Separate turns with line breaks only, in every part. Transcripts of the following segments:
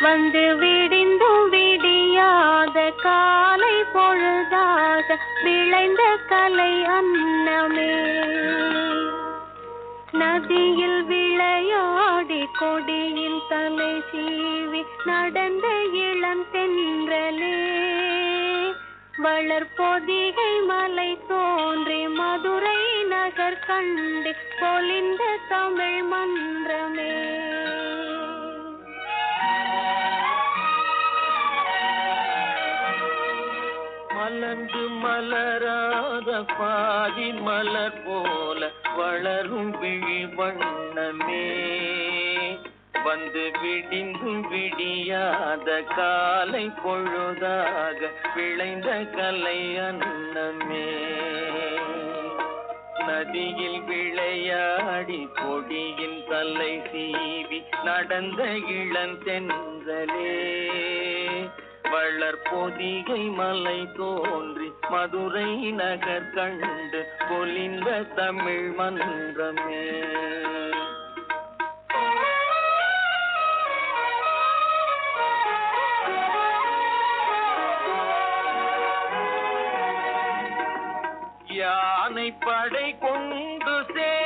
வந்து விடிந்தும் விடியாத காலை பொழுதாக விளைந்த கலை அன்னமே. நதியில் விளையாடி கொடியில் தலை சீவி நடந்த இளம் தென்றலே. வளர்பொதிகை மலை தோன்றி மதுரை நகர் கண்டு பொலிந்த தமிழ் மன்றமே.
மலராத பாதி மலர் போல வளரும் விழி வண்ணமே வந்து விடிந்தும் விடியாத காலை பொழுதாக விளைந்த கலை அன்னமே. நதியில் விளையாடி கொடியில் தலை சீவி நடந்த இளம் தென்றலே. பொதிகை மலை தோன்றி மதுரை நகர் கண்டு பொலிந்த தமிழ் மன்றமே. யானை படை கொண்டு சே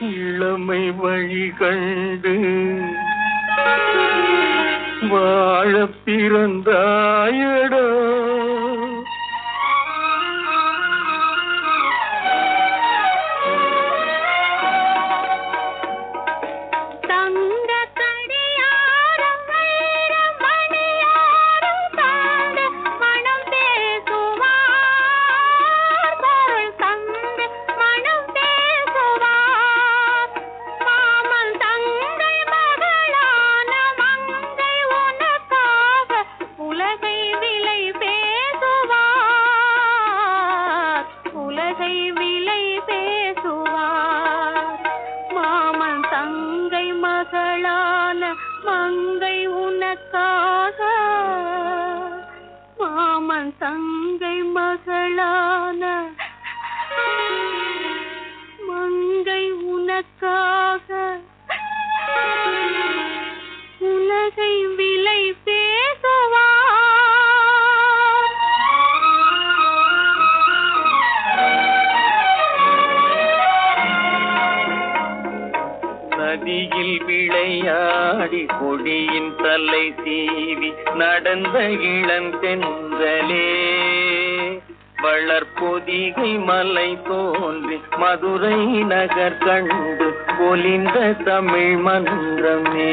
இளமை வழி கண்டு வாழ பிறந்தாயடா.
உலகை விலை பேசுவார் உலகை விலை பேசுவார் மாமன் தங்கை மகளான மங்கை உனக்காக. மாமன் தங்கை மகளான
விளையாடி கொடியின் தலை தீவி நடந்த இளந்தென்றலே வளர்பொதிகை மலை தோன்றி மதுரை நகர் கண்டு பொலிந்த தமிழ் மன்றமே.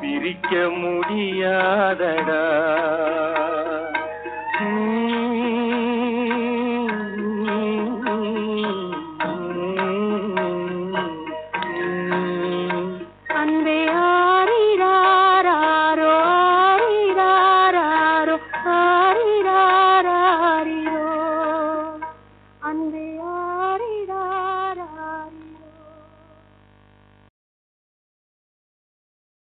பிரிக்க முடியாதடா.